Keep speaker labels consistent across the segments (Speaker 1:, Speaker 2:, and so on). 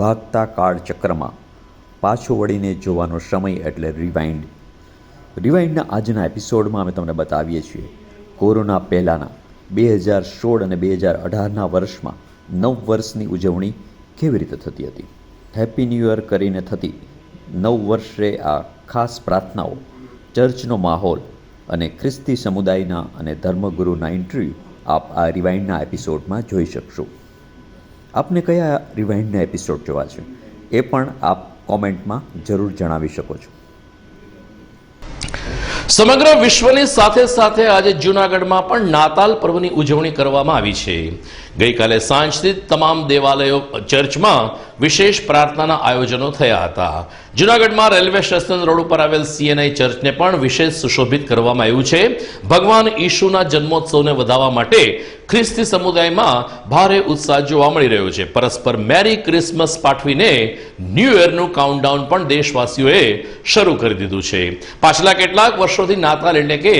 Speaker 1: ભાગતા કાળચક્રમાં પાછો વળીને જોવાનો સમય એટલે રિવાઇન્ડ રિવાઇન્ડના આજના એપિસોડમાં અમે તમને બતાવીએ છીએ કોરોના પહેલાંના બે હજાર સોળ અને બે હજાર અઢારના વર્ષમાં નવ વર્ષની ઉજવણી કેવી રીતે થતી હતી? હેપી ન્યૂ યર કરીને થતી નવ વર્ષે આ ખાસ પ્રાર્થનાઓ, ચર્ચનો માહોલ અને ખ્રિસ્તી સમુદાયના અને ધર્મગુરુના ઇન્ટરવ્યૂ આપ આ રિવાઇન્ડના એપિસોડમાં જોઈ શકશો. આપને કયા રિવાઇન્ડના એપિસોડ જોવા છે? એ પણ આપ કોમેન્ટમાં જરૂર જણાવી શકો છો.
Speaker 2: સમગ્ર વિશ્વની સાથે સાથે આજે જૂનાગઢમાં પણ નાતાલ પર્વની ઉજવણી કરવામાં આવી છે. ગઈકાલે સાંજથી તમામ દેવાલયો, ચર્ચમાં વિશેષ પ્રાર્થનાના આયોજનો થયા હતા. જૂનાગઢમાં રેલવે સ્ટેશન રોડ ઉપર આવેલ સીએનઆઈ ચર્ચને પણ વિશેષ સુશોભિત કરવામાં આવ્યું છે. ભગવાન ઈશુના જન્મોત્સવને વધાવવા માટે ખ્રિસ્તી સમુદાયમાં ભારે ઉત્સાહ જોવા મળી રહ્યો છે. પરસ્પર મેરી ક્રિસમસ પાઠવીને ન્યૂ યરનું કાઉન્ટડાઉન પણ દેશવાસીઓએ શરૂ કરી દીધું છે. પાછલા કેટલાક વર્ષોથી નાતાલ એટલે કે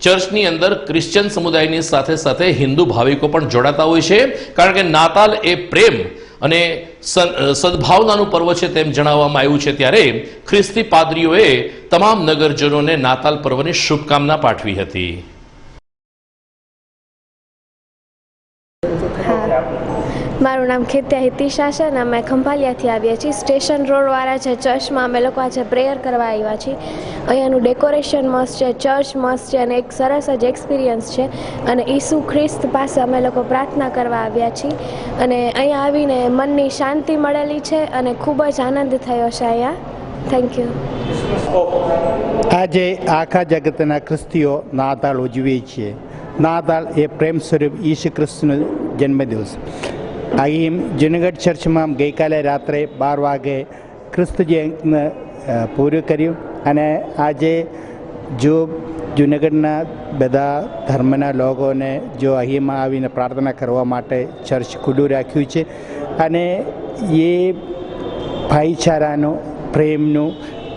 Speaker 2: ચર્ચની અંદર ક્રિશ્ચિયન સમુદાયની સાથે સાથે હિન્દુ ભાવિકો પણ જોડાતા હોય છે. કારણ કે નાતાલ એ પ્રેમ અને સદ- સદભાવનાનું પર્વ છે તેમ જણાવવામાં આવ્યું છે ત્યારે ખ્રિસ્તી પાદરીઓએ તમામ નગરજનોને નાતાલ પર્વની શુભકામના પાઠવી હતી.
Speaker 3: મારું નામ ખેત્યા હિતિશા છે અને અમે ખંભાલિયાથી આવ્યા છીએ. સ્ટેશન રોડવાળા છે, ચર્ચમાં અમે લોકો આજે પ્રેયર કરવા આવ્યા છીએ. અહીંયાનું ડેકોરેશન મસ્ત છે, ચર્ચ મસ્ત છે અને એક સરસ જ એક્સપિરિયન્સ છે. અને ઈસુ ખ્રિસ્ત પાસે અમે લોકો પ્રાર્થના કરવા આવ્યા છીએ. અને અહીંયા આવીને મનની શાંતિ મળેલી છે અને ખૂબ જ આનંદ થયો છે અહીંયા. થેન્ક યુ
Speaker 4: આજે આખા જગતના ખ્રિસ્તીઓ નાતાળ ઉજવીએ છીએ. નાતાળ એ પ્રેમ સ્વરૂપ ઈસુ ખ્રિસ્તનો જન્મદિવસ. અહીં જુનાગઢ ચર્ચમાં ગઈકાલે રાત્રે બાર વાગે ખ્રિસ્ત જયંતિને પૂરું કર્યું અને આજે જો જુનાગઢના બધા ધર્મના લોકોને જો અહીંમાં આવીને પ્રાર્થના કરવા માટે ચર્ચ ખુલ્લું રાખ્યું છે અને એ ભાઈચારાનું, પ્રેમનું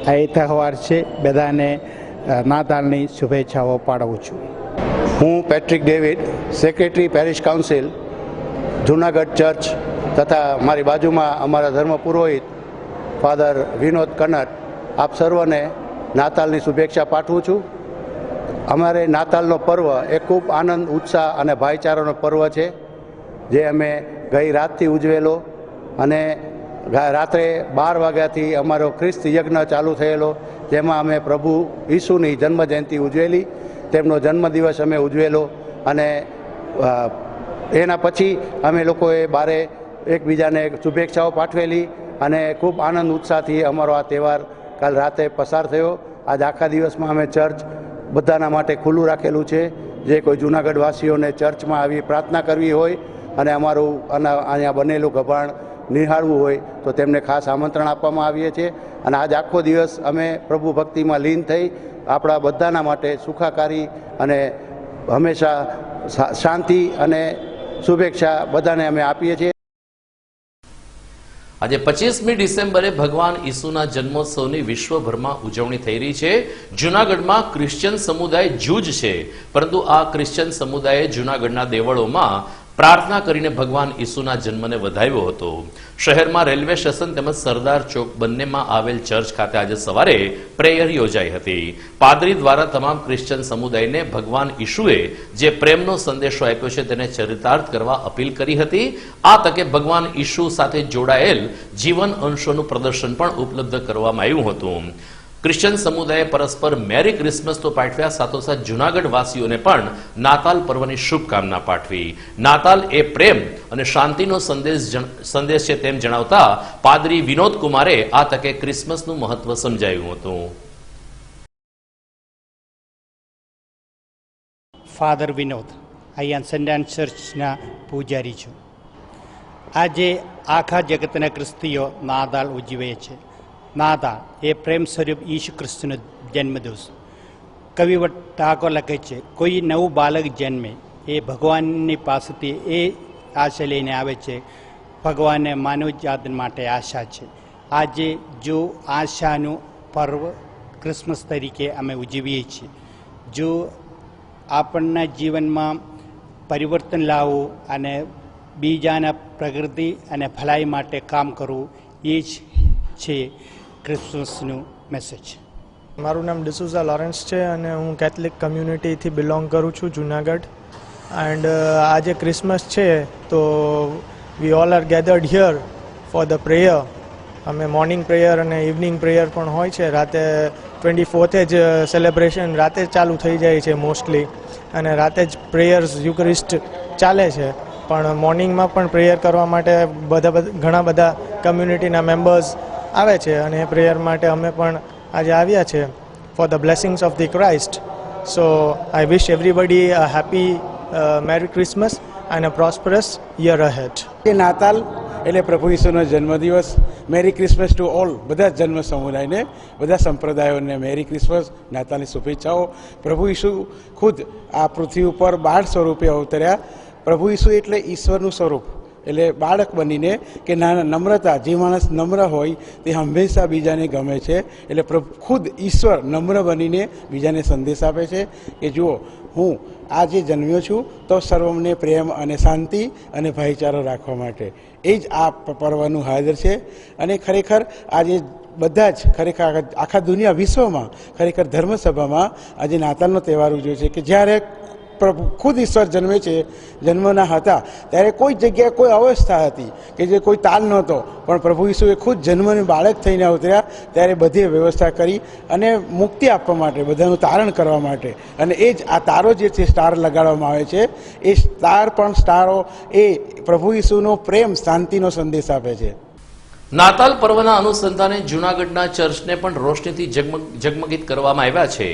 Speaker 4: આ તહેવાર છે, બધાને નાતાલની શુભેચ્છાઓ પાડવું છું.
Speaker 5: હું Patrick David, secretary parish council Junagadh church તથા મારી બાજુમાં અમારા ધર્મ પુરોહિત ફાધર વિનોદ કનટ આપ સર્વને નાતાલની શુભેચ્છા પાઠવું છું. અમારે નાતાલનો પર્વ એ ખૂબ આનંદ, ઉત્સાહ અને ભાઈચારાનો પર્વ છે, જે અમે ગઈ રાતથી ઉજવેલો અને રાત્રે બાર વાગ્યાથી અમારો ખ્રિસ્ત યજ્ઞ ચાલુ થયેલો, જેમાં અમે પ્રભુ ઈસુની જન્મજયંતિ ઉજવેલી. તેમનો જન્મદિવસ અમે ઉજવેલો અને એના પછી અમે લોકોએ બારે એકબીજાને શુભેચ્છાઓ પાઠવેલી અને ખૂબ આનંદ ઉત્સાહથી અમારો આ તહેવાર કાલ રાતે પસાર થયો. આજ આખા દિવસમાં અમે ચર્ચ બધાના માટે ખુલ્લું રાખેલું છે. જે કોઈ જૂનાગઢવાસીઓને ચર્ચમાં આવી પ્રાર્થના કરવી હોય અને અમારું આના અહીંયા બનેલું ગભાણ નિહાળવું હોય તો તેમને ખાસ આમંત્રણ આપવામાં આવીએ છીએ. અને આજ આખો દિવસ અમે પ્રભુ ભક્તિમાં લીન થઈ આપણા બધાના માટે સુખાકારી અને હંમેશા શાંતિ અને શુભેચ્છા બધાને અમે આપીએ છીએ.
Speaker 2: આજે પચીસમી ડિસેમ્બરે ભગવાન ઈસુના જન્મોત્સવની વિશ્વભરમાં ઉજવણી થઈ રહી છે. જૂનાગઢમાં ક્રિશ્ચિયન સમુદાય જૂજ છે. પરંતુ આ ક્રિશ્ચિયન સમુદાયે જૂનાગઢના દેવળોમાં પ્રાર્થના કરીને ભગવાન ઈસુના જન્મને વધાવ્યો હતો. શહેરમાં રેલવે સ્ટેશન તેમજ સરદાર ચોક બંનેમાં આવેલ ચર્ચ ખાતે આજે સવારે પ્રેયર યોજાઈ હતી. પાદરી દ્વારા તમામ ક્રિશ્ચિયન સમુદાયને ભગવાન ઈશુએ જે પ્રેમનો સંદેશો આપ્યો છે તેને ચરિતાર્થ કરવા અપીલ કરી હતી. આ તકે ભગવાન ઈશુ સાથે જોડાયેલ જીવન અંશોનું પ્રદર્શન પણ ઉપલબ્ધ કરવામાં આવ્યું હતું. ક્રિશ્ચિયન સમુદાયે પરસ્પર મેરી ક્રિસમસ તો પાઠવ્યા, સાથોસાથ જૂનાગઢ વાસીઓને પણ નાતાલ પર્વની શુભકામના પાઠવી. નાતાલ એ પ્રેમ અને શાંતિનો સંદેશ સંદેશ છે તેમ જણાવતા પાદરી વિનોદ કુમારે આ તકે ક્રિસમસનું મહત્વ સમજાવ્યું હતું.
Speaker 4: ફાધર વિનોદ અહીંયા એન્ડ ચર્ચના પૂજારી છું. આજે આખા જગતના ક્રિસ્તીઓ નાદાલ ઉજવે છે. નાદાલ એ પ્રેમ સ્વરૂપ ઈશુ ખ્રિસ્તનો જન્મદિવસ કવિવટ ઠાકોર લખે છે કોઈ નવું બાળક જન્મે એ ભગવાનની પાસેથી એ આશા લઈને આવે છે ભગવાને માનવ જાત માટે આશા છે આજે જો આશાનું પર્વ ક્રિસમસ તરીકે અમે ઉજવીએ છીએ જો આપણના જીવનમાં પરિવર્તન લાવવું અને બીજાના પ્રગતિ અને ભલાઈ માટે કામ કરવું એ જ છે ક્રિસમસનું મેસેજ
Speaker 6: મારું નામ ડિસુઝા લોરેન્સ છે અને હું કેથલિક કમ્યુનિટીથી બિલોંગ કરું છું, જુનાગઢ. એન્ડ આજે ક્રિસમસ છે, તો we all are gathered here for the prayer અમે મોર્નિંગ પ્રેયર અને ઇવનિંગ પ્રેયર પણ હોય છે. રાતે ટ્વેન્ટી ફોર્થે જ સેલિબ્રેશન રાતે જ ચાલુ થઈ જાય છે મોસ્ટલી અને રાતે જ પ્રેયર્સ યુક્રિસ્ટ ચાલે છે. પણ મોર્નિંગમાં પણ પ્રેયર કરવા માટે બધા ઘણા બધા કમ્યુનિટીના મેમ્બર્સ આવે છે અને એ પ્રેયર માટે અમે પણ આજે આવ્યા છે for the blessings of the Christ so I wish everybody a happy merry Christmas and a prosperous year ahead
Speaker 7: એ નાતાલ એટલે પ્રભુ ઈસુનો જન્મદિવસ. મેરી ક્રિસમસ ટુ ઓલ બધા જન્મ સમુદાયને, બધા સંપ્રદાયોને મેરી ક્રિસમસ નાતાલની શુભેચ્છાઓ. પ્રભુ ઈસુ ખુદ આ પૃથ્વી ઉપર બાળ સ્વરૂપે અવતર્યા. પ્રભુ ઈસુ એટલે ઈશ્વરનું સ્વરૂપ. એટલે બાળક બનીને કે નાના નમ્રતા, જે માણસ નમ્ર હોય તે હંમેશા બીજાને ગમે છે. એટલે પ્રભુ ખુદ ઈશ્વર નમ્ર બનીને બીજાને સંદેશ આપે છે કે જુઓ, હું આજે જન્મ્યો છું તો સર્વમને પ્રેમ અને શાંતિ અને ભાઈચારો રાખવા માટે. એ જ આ પર્વનું હાજર છે. અને ખરેખર આજે બધા જ ખરેખર આખા- દુનિયા વિશ્વમાં ખરેખર ધર્મસભામાં આજે નાતાલનો તહેવાર ઉજવે છે કે જ્યારે ખુદ ઈશ્વર જન્મે છે, જન્મના હતા. ત્યારે કોઈ જગ્યાએ કોઈ અવસ્થા હતી કે જે કોઈ તાલ નહોતો. પણ પ્રભુ ઈસુએ ખુદ જન્મને બાળક થઈને ઉતર્યા. ત્યારે બધી વ્યવસ્થા કરી અને મુક્તિ આપવા માટે, બધાનું તારણ કરવા માટે. અને એ જ આ તારો જે છે, સ્ટાર લગાડવામાં આવે છે, એ સ્ટાર પણ સ્ટારો એ પ્રભુ ઈસુનો પ્રેમ, શાંતિનો સંદેશ આપે છે.
Speaker 2: નાતાલ પર્વના અનુસંધાને જૂનાગઢના ચર્ચને પણ રોશનીથી જગમગ, જગમગિત કરવામાં આવ્યા છે.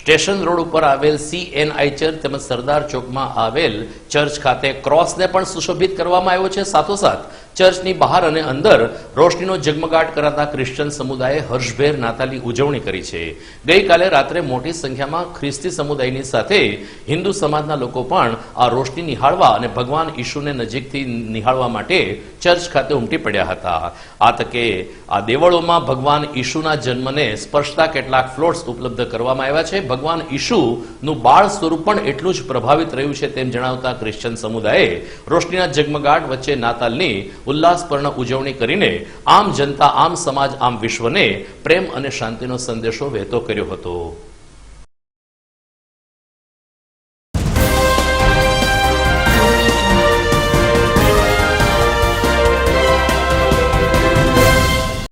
Speaker 2: સ્ટેશન રોડ ઉપર આવેલ સીએનઆઈ ચર્ચ તેમજ સરદાર ચોકમાં આવેલ ચર્ચ ખાતે ક્રોસને પણ સુશોભિત કરવામાં આવ્યો છે. સાથોસાથ ચર્ચની બહાર અને અંદર રોશનીનો જગમગાટ કરાતા ક્રિશ્ચન સમુદાયે હર્ષભેર નાતાલની ઉજવણી કરી છે. ગઈકાલે રાત્રે મોટી સંખ્યામાં ખ્રિસ્તી સમુદાયની સાથે હિન્દુ સમાજના લોકો પણ આ રોશની નિહાળવા અને ભગવાન ઈશુને નજીકથી નિહાળવા માટે ચર્ચ ખાતે ઉમટી પડ્યા હતા. આ તકે આ દેવળોમાં ભગવાન ઈશુના જન્મને સ્પર્શતા કેટલાક ફ્લોટ્સ ઉપલબ્ધ કરવામાં આવ્યા છે. ભગવાન ઈશુનું બાળ સ્વરૂપ પણ એટલું જ પ્રભાવિત રહ્યું છે તેમ જણાવતા ક્રિશ્ચન સમુદાયે રોશનીના જગમગાટ વચ્ચે નાતાલની ઉલ્લાસપૂર્ણ ઉજવણી કરીને આમ જનતા, આમ સમાજ, આમ વિશ્વને પ્રેમ અને શાંતિનો સંદેશો વહેતો કર્યો હતો.